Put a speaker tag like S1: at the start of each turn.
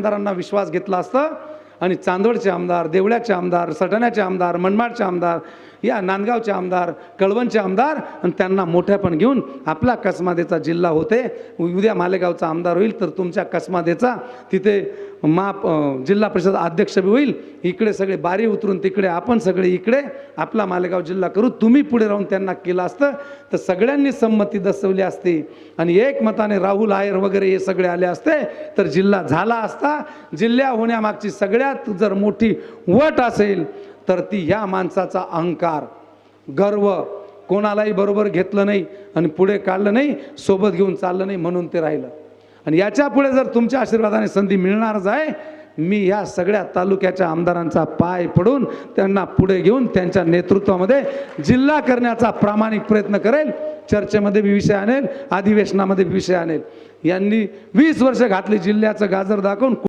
S1: आमदारांना विश्वास घेतला असता आणि चांदवडचे आमदार देवळ्याचे आमदार सटण्याचे आमदार मनमाडचे आमदार या नांदगावचे आमदार कळवणचे आमदार आणि त्यांना मोठ्यापण घेऊन आपला कसमादेचा जिल्हा होते. उद्या मालेगावचा आमदार होईल तर तुमच्या कसमादेचा तिथे माप जिल्हा परिषद अध्यक्ष बी होईल. इकडे सगळे बारी उतरून तिकडे आपण सगळे इकडे आपला मालेगाव जिल्हा करू. तुम्ही पुढे राहून त्यांना केलं असतं तर सगळ्यांनी संमती दर्शवली असती. आणि एकमताने राहुल आयर वगैरे हे सगळे आले असते तर जिल्हा झाला असता जिल्हा होण्यामागची सगळ्यात जर मोठी वट असेल तर ती ह्या माणसाचा अहंकार गर्व कोणालाही बरोबर घेतलं नाही आणि पुढे काढलं नाही सोबत घेऊन चाललं नाही म्हणून ते राहिलं. आणि याच्यापुढे जर तुमच्या आशीर्वादाने संधी मिळणारच आहे मी या सगळ्या तालुक्याच्या आमदारांचा पाय पडून त्यांना पुढे घेऊन त्यांच्या नेतृत्वामध्ये जिल्हा करण्याचा प्रामाणिक प्रयत्न करेल चर्चेमध्ये बी विषय आणेल अधिवेशनामध्ये बी विषय आणेल. यांनी वीस वर्ष घातली जिल्ह्याचं गाजर दाखवून